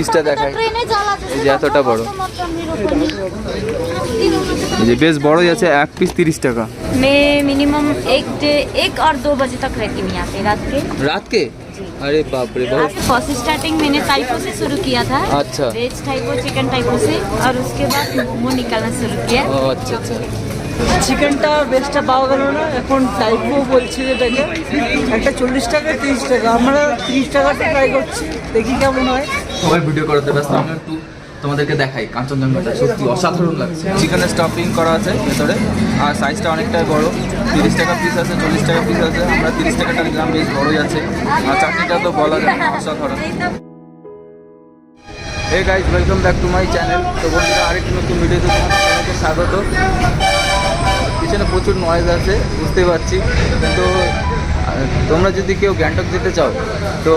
পিসটা দেখাই ট্রেনে চালাতে এই যে এতটা বড়। এই যে বেশ বড়ই আছে এক পিস তিরিশ টাকা मैं मिनिमम एक डे एक और दो बजे तक रहती हूँ यहाँ पे रात के রাত কে আরে বাপরে आज बहुत फर्स्ट स्टार्टिंग मैंने टाइपो से शुरू किया था अच्छा। वेज टाइपो चिकन टाइपो से और उसके बाद मोमो निकालना शुरू किया ও আচ্ছা আচ্ছা চিকেনটা বেস্টটা পাওয়া গেল না। এখন টাইপও বলছি যেটাকে একটা চল্লিশ টাকা তিরিশ টাকা। আমরা তিরিশ টাকাটা ট্রাই করছি দেখি কেমন হয়। সবাই ভিডিও করাতে ব্যস্ত আমি একটু তোমাদেরকে দেখাই কাঞ্চনজঙ্ঘাটা। সত্যি অসাধারণ লাগছে। চিকেনের স্টাফিং করা আছে ভেতরে আর সাইজটা অনেকটাই বড়। তিরিশ টাকা পিস আছে চল্লিশ টাকা পিস আছে। আমরা তিরিশ টাকাটা নিলাম বেশ বড়ই আছে। আর চাটনিটা তো বলা যায় না অসাধারণ। Hey guys welcome back to my channel তো বন্ধুরা আরেকটি নতুন ভিডিওতে তোমাদের সবাইকে স্বাগত। পিছনে প্রচুর নয়েজ আছে বুঝতে পারছি। তো, তোমরা যদি কেউ গ্যাংটক যেতে চাও, তো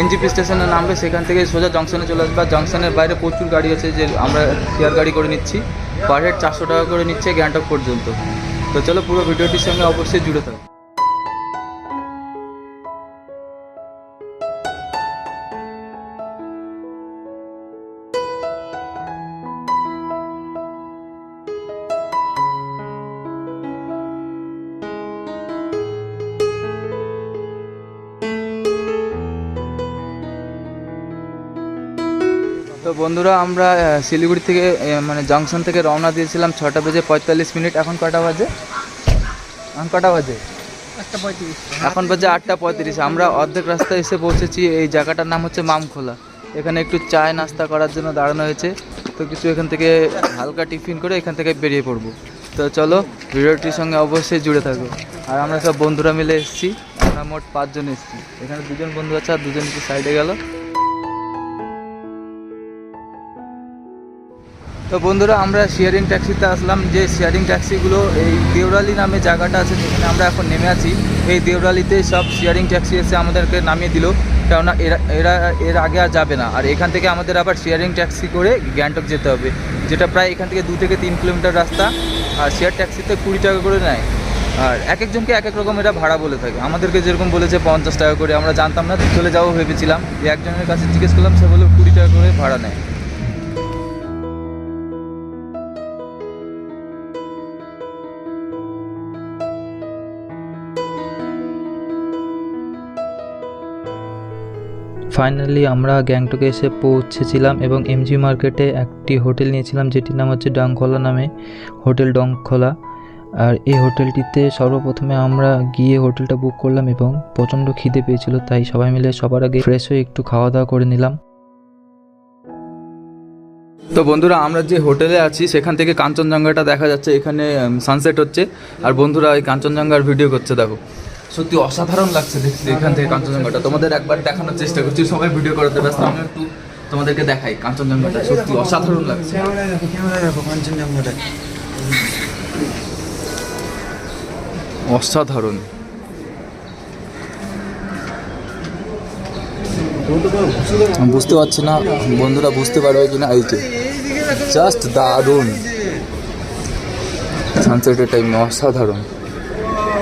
এনজিপি স্টেশনে নামবে, সেখান থেকে সোজা জংশনে চলে আসবে। জংশনের বাইরে প্রচুর গাড়ি আছে যে আমরা শেয়ার গাড়ি করে নিচ্ছি। পার হেড চারশো টাকা করে নিচ্ছে গ্যাংটক পর্যন্ত। তো চলো পুরো ভিডিওটির সঙ্গে অবশ্যই জুড়ে থাকো। তো বন্ধুরা আমরা শিলিগুড়ি থেকে মানে জংশন থেকে রওনা দিয়েছিলাম ছটা বেজে পঁয়তাল্লিশ মিনিট। এখন কটা বাজে? এখন কটা বাজে? এখন বাজে আটটা পঁয়ত্রিশ। আমরা অর্ধেক রাস্তায় এসে পৌঁছেছি। এই জায়গাটার নাম হচ্ছে মামখোলা। এখানে একটু চায় নাস্তা করার জন্য দাঁড়ানো হয়েছে। তো কিছু এখান থেকে হালকা টিফিন করে এখান থেকে বেরিয়ে পড়ব। তো চলো ভিডিওটির সঙ্গে অবশ্যই জুড়ে থাকো। আর আমরা সব বন্ধুরা মিলে এসেছি। আমরা মোট পাঁচজন এসেছি। এখানে দুজন বন্ধু আছে আর দুজন একটু সাইডে গেল। তো বন্ধুরা, আমরা শেয়ারিং ট্যাক্সিতে আসলাম। যে শেয়ারিং ট্যাক্সিগুলো এই দেওরালি নামে জায়গাটা আছে সেখানে আমরা এখন নেমে আছি, এই দেওরালিতে সব শেয়ারিং ট্যাক্সি এসে আমাদেরকে নামিয়ে দিল। কেননা এরা এরা, এর আগে আর যাবে না। আর এখান থেকে আমাদের আবার শেয়ারিং ট্যাক্সি করে গ্যাংটক যেতে হবে, যেটা প্রায় এখান থেকে দু থেকে তিন কিলোমিটার রাস্তা। আর শেয়ার ট্যাক্সিতে কুড়ি টাকা করে নেয়। আর এক একজনকে এক এক রকম এটা ভাড়া বলে থাকে। আমাদেরকে যেরকম বলেছে পঞ্চাশ টাকা করে, আমরা জানতাম না, চলে যাব ভেবেছিলাম। যে একজনের কাছে জিজ্ঞেস করলাম, সে বলল কুড়ি টাকা করে ভাড়া নেয়। ফাইনালি আমরা গ্যাংটকে এসে পৌঁছেছিলাম এবং এমজি মার্কেটে একটি হোটেল নিয়েছিলাম, যেটির নাম হচ্ছে ডংখোলা নামে, হোটেল ডংখোলা। আর এই হোটেলটিতে সর্বপ্রথমে আমরা গিয়ে হোটেলটা বুক করলাম এবং প্রচণ্ড খিদে পেয়েছিল, তাই সবাই মিলে সবার আগে ফ্রেশ হয়ে একটু খাওয়া দাওয়া করে নিলাম। তো বন্ধুরা, আমরা যে হোটেলে আছি, সেখান থেকে কাঞ্চনজঙ্ঘাটা দেখা যাচ্ছে। এখানে সানসেট হচ্ছে। আর বন্ধুরা ওই কাঞ্চনজঙ্ঘার ভিডিও করছে, দেখো। সত্যি অসাধারণ লাগছে দেখতে এখান থেকে কাঞ্চনজঙ্ঘাটা। তোমাদের একবার দেখানোর চেষ্টা করছি সবাই ভিডিও করাতে ব্যস্ত আমি একটু তোমাদেরকে দেখাই কাঞ্চনজঙ্ঘাটা সত্যি অসাধারণ লাগছে। অসাধারণ। বুঝতে পারছি না বন্ধুরা বুঝতে পারবে কিনা এই যে জাস্ট দারুণ সানসেটের টাইম অসাধারণ।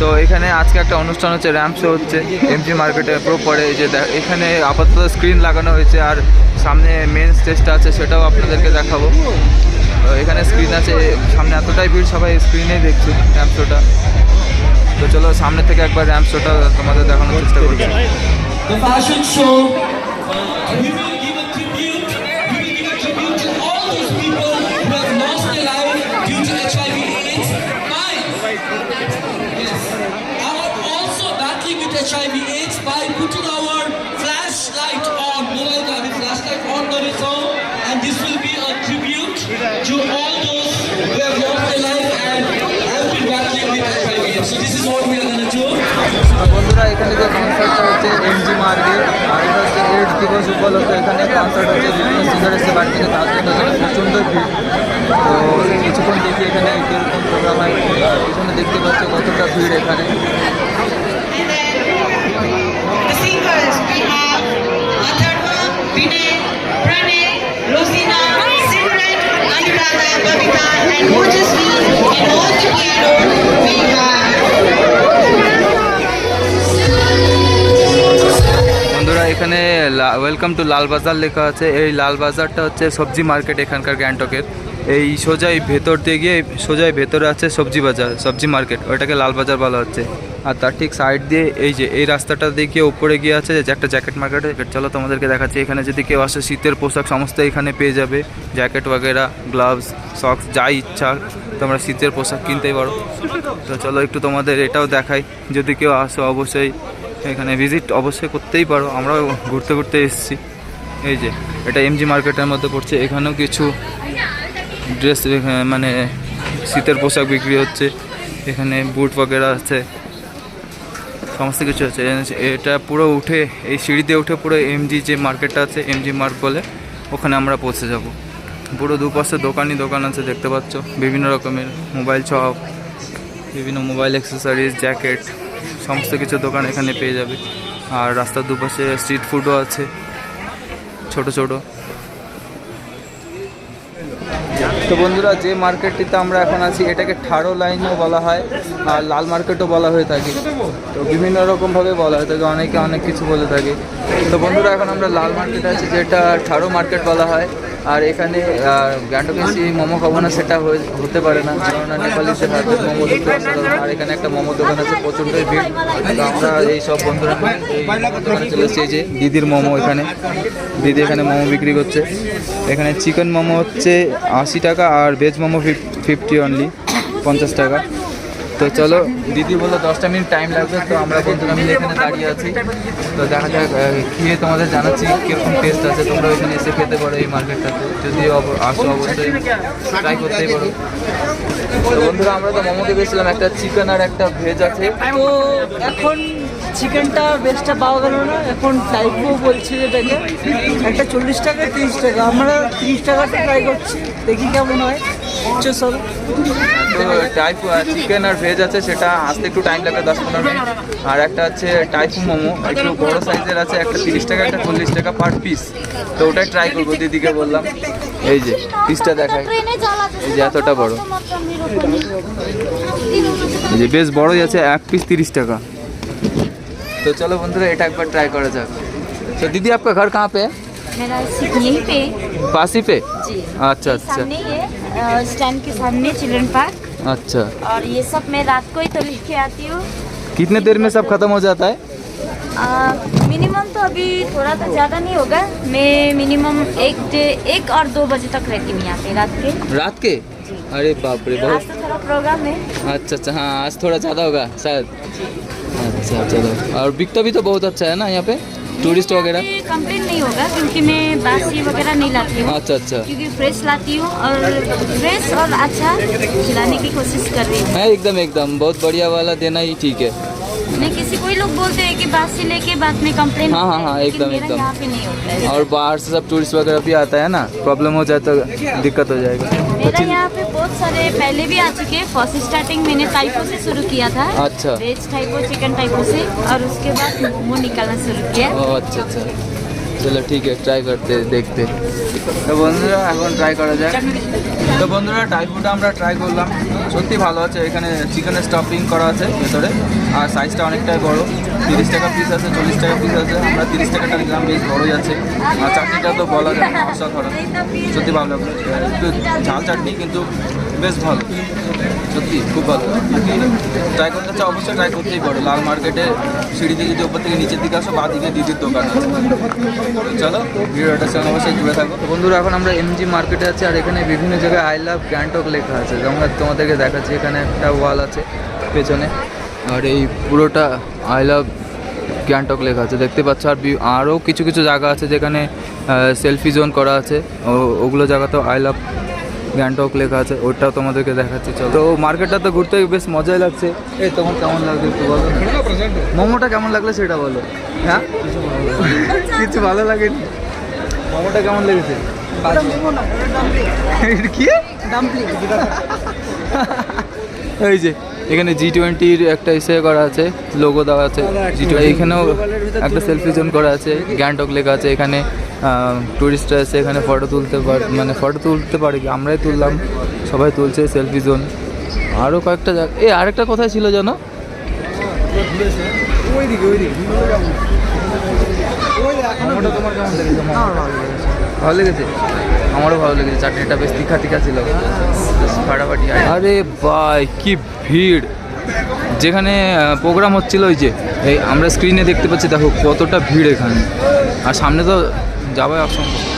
তো এখানে আজকে একটা অনুষ্ঠান হচ্ছে র্যাম্প শো হচ্ছে এমজি মার্কেটে প্রো পরে যে এখানে আপাতত স্ক্রিন লাগানো হয়েছে আর সামনে মেন স্টেজটা আছে, সেটাও আপনাদেরকে দেখাবো। তো এখানে স্ক্রিন আছে, সামনে এতটাই ভিড়, সবাই স্ক্রিনেই দেখছে র্যাম্প শোটা তো চলো, সামনে থেকে একবার র্যাম্প শোটা তোমাদের দেখানোর চেষ্টা করছি। HIV AIDS by putting our flashlight on, mobile I mean, flashlight on the result, and this will be a tribute to all those who have lost their life and have been battling with HIV AIDS. So this is what we are going to do. বন্ধুরা এখানে যে কনসার্টটা হচ্ছে MG মার্গে আর হচ্ছে AIDS দিবস উপলক্ষে এখানে concert হচ্ছে বিভিন্ন সিঙ্গার এসে বাড়ি থেকে তার জন্য প্রচণ্ড ভিড় তো কিছুক্ষণ দেখি এখানে কীরকম প্রোগ্রাম হয় পিছনে দেখতে পাচ্ছ কতটা ভিড় এখানে ওয়েলকাম টু লালবাজার লেখা আছে। এই লালবাজারটা হচ্ছে সবজি মার্কেট এখানকার গ্যাংটকের। এই সোজাই ভেতর দিয়ে গিয়ে সোজাই ভেতরে আছে সবজি বাজার, সবজি মার্কেট ওইটাকে লালবাজার বলা হচ্ছে। আর তার ঠিক সাইড দিয়ে এই যে, এই রাস্তাটা দিয়ে গিয়ে উপরে গিয়ে আছে যে একটা জ্যাকেট মার্কেট চলো তোমাদেরকে দেখাচ্ছি, এখানে যদি কেউ আসে, শীতের পোশাক সমস্ত এখানে পেয়ে যাবে। জ্যাকেট ওয়াগেরা গ্লাভস সক্স যা ইচ্ছা, তোমরা শীতের পোশাক কিনতেই পারো। তো চলো একটু তোমাদের এটাও দেখাই। যদি কেউ আসো, অবশ্যই এখানে ভিজিট অবশ্যই করতেই পারো। আমরাও ঘুরতে ঘুরতে এসেছি। এই যে, এটা এমজি মার্কেটের মধ্যে পড়ছে। এখানেও কিছু ড্রেস মানে শীতের পোশাক বিক্রি হচ্ছে। এখানে বুট বগেরা আছে। সমস্ত কিছু আছে। এটা পুরো উঠে, এই সিঁড়ি উঠে পুরো এমজি যে মার্কেটটা আছে এমজি মার্ক বলে, ওখানে আমরা পৌঁছে যাব। পুরো দুপাশে দোকানই দোকান আছে, দেখতে পাচ্ছ। বিভিন্ন রকমের মোবাইল শপ বিভিন্ন মোবাইল অ্যাক্সেসরিজ জ্যাকেট সমস্ত কিছু দোকান এখানে পেয়ে যাবে। আর রাস্তার দুপাশে স্ট্রিট ফুডও আছে, ছোট ছোট। তো বন্ধুরা, যে মার্কেটটিতে আমরা এখন আছি, এটাকে ঠাড়ো লাইনও বলা হয়, আর লাল মার্কেটও বলা হয়ে থাকে। তো বিভিন্ন রকমভাবে বলা হয়ে থাকে, অনেকে অনেক কিছু বলে থাকে। তো বন্ধুরা, এখন আমরা লাল মার্কেটে আছি, যেটা ঠাড়ো মার্কেট বলা হয়। আর এখানে গ্যান্ডকে এসে মোমো খাব না, সেটা হতে পারে না। কেননা নেপালিতে হাতের মোমো দেখতে। আর এখানে একটা মোমো দোকান আছে প্রচণ্ডই ভিড়। তো আমরা এই সব বন্ধুরা দোকানে চলে এসেছি যে দিদির মোমো এখানে। দিদি এখানে মোমো বিক্রি করছে। এখানে চিকেন মোমো হচ্ছে আশি টাকা আর ভেজ মোমো ফিফটি অনলি পঞ্চাশ টাকা। তো চলো, দিদি বলল দশটা মিনিট টাইম লাগবে, তো আমরা বন্ধুরা মিলে এখানে দাঁড়িয়ে আছি। তো দেখা যাক খেয়ে তোমাদের জানাচ্ছি কীরকম টেস্ট আছে। তোমরা ওইখানে এসে খেতে পারো এই মার্কেটটাতে যদি আসো অবশ্যই ট্রাই করতেই পারো। তো বন্ধুরা, আমরা তো মোমো দেখেছিলাম একটা চিকেন আর একটা ভেজ আছে। এখন চিকেনটা বেস্টটা পাওয়া গেল না। এখন টাইপও বলছে যেটাকে একটা চল্লিশ টাকা, তিরিশ টাকা। আমরা তিরিশ টাকাটা ট্রাই করছি। দেখি কেমন হয়। টাইপ চিকেন আর ভেজ আছে, সেটা আসতে একটু টাইম লাগবে, দশ পনেরো মিনিট আর একটা আছে টাইপু মোমো, একটু বড় সাইজের আছে, একটা তিরিশ টাকা, একটা চল্লিশ টাকা পার পিস তো ওটাই ট্রাই করব, দিদিকে বললাম। এই যে পিসটা দেখায় এই যে এতটা বড়। এই যে বেশ বড়ই আছে, এক পিস তিরিশ টাকা। তো চলো বন্ধুরা এটা একবার ট্রাই করা যাক তো দিদি आपका घर कहाँ पे है मेरा सिर्फ यहीं पे पास ही पे जी अच्छा अच्छा सामने ये स्टैंड के सामने चिल्ड्रन पार्क अच्छा और ये सब मैं रात को ही तो लेके आती हूँ कितने देर में सब खत्म हो जाता है मिनिमम तो अभी थोड़ा तो ज़्यादा नहीं होगा मैं मिनिमम एक डे- एक और दो बजे तक रहती हूँ यहाँ पे रात के रात के जी अरे बाप. रे बहुत तो थोड़ा प्रोग्राम है। अच्छा अच्छा हाँ आज थोड़ा ज़्यादा होगा शायद। अच्छा चलो और बिकता भी तो बहुत अच्छा है ना यहाँ पे? टूरिस्ट वगैरह? कंप्लेन नहीं होगा क्योंकि मैं बासी वगैरह नहीं लाती हूँ। अच्छा अच्छा। क्योंकि फ्रेश लाती हूँ और फ्रेश और अच्छा खिलाने की कोशिश कर रही हूँ। है एकदम एकदम। बहुत बढ़िया वाला देना ही ठीक है। नहीं किसी कोई लोग बोलते हैं कि बासी लेके बाद में कंप्लेन हाँ, हाँ, हाँ, एकदम, एकदम। और बाहर से सब टूरिस्ट वगैरह भी आता है ना? प्रॉब्लम हो जाए तो दिक्कत हो जाएगा। मेरा यहाँ पे बहुत सारे पहले भी आ चुके हैं। फ़र्स्ट स्टार्टिंग मैंने टाइपो से शुरू किया था। अच्छा। वेज टाइपो चिकन टाइपो से। और उसके बाद मोमो निकालना शुरू किया अच्छा अच्छा। চলো, ঠিক আছে ট্রাই করতে, দেখতে। তো বন্ধুরা, এখন ট্রাই করা যাক। তো বন্ধুরা টাইপুটা আমরা ট্রাই করলাম। সত্যি ভালো আছে, এখানে চিকেনের স্টফিং করা আছে ভেতরে। আর সাইজটা অনেকটাই বড়। তিরিশ টাকা পিস আছে, চল্লিশ টাকা পিস আছে। আমরা তিরিশ টাকাটা নিলাম, বেশ বড়ই আছে আর চাটনিটা তো বলা যায় অসাধারণ। সত্যি ভালো লাগল। একটু ঝাল চাটনি কিন্তু বেশ ভালো। সত্যি খুব ভালো। ট্রাই করতে চাও অবশ্যই ট্রাই করতেই পারো। লাল মার্কেটে সিঁড়ি থেকে যদি ওপর থেকে নিচের দিকে আসো বা দিকে দিদির দোকান চলো ভিডিওটার সঙ্গে অবশ্যই জুড়ে থাকো। বন্ধুরা, এখন আমরা এমজি মার্কেটে আছি, আর এখানে বিভিন্ন জায়গায় আই লাভ গ্যাংটক লেখা আছে। যেমন তোমাদেরকে দেখাচ্ছি, এখানে একটা ওয়াল আছে পেছনে। আর এই পুরোটা আই লাভ গ্যাংটক লেখা আছে। দেখতে পাচ্ছ, আর আরও কিছু কিছু জায়গা আছে যেখানে সেলফি জোন করা আছে। ওগুলো জায়গাতেও আই লাভ গ্যাংটক লেখা আছে ওটাও তোমাদেরকে দেখাচ্ছি, চলো। তো মার্কেটটা তো ঘুরতে বেশ মজাই লাগছে। এই তোমার কেমন লাগছে একটু বলো? মোমোটা কেমন লাগল সেটা বলো। হ্যাঁ? কিছু ভালো লাগেনি মোমোটা কেমন লেগেছে? এই যে, এখানে জি টোয়েন্টির একটা ইসে করা আছে লোগো দেওয়া আছে। জি এখানেও একটা সেলফি জোন করা আছে, গ্যাংটক লেখা আছে, এখানে টুরিস্টরা এসে এখানে ফটো তুলতে পারে মানে ফটো তুলতে পারে কি? আমরাই তুললাম সবাই তুলছে সেলফি জোন আরও কয়েকটা জায়গা এই আরেকটা কোথায় ছিল জানো? ভালো লেগেছে। আমারও ভালো লেগেছে চাটনিটা বেশ তিখা তিখা ছিল ফাটাফাটি আরে ভাই কি ভিড়! যেখানে প্রোগ্রাম হচ্ছিল ওই যে এই আমরা স্ক্রিনে দেখতে পাচ্ছি দেখো কতটা ভিড় এখানে। আর সামনে তো যাবে অসম্ভব।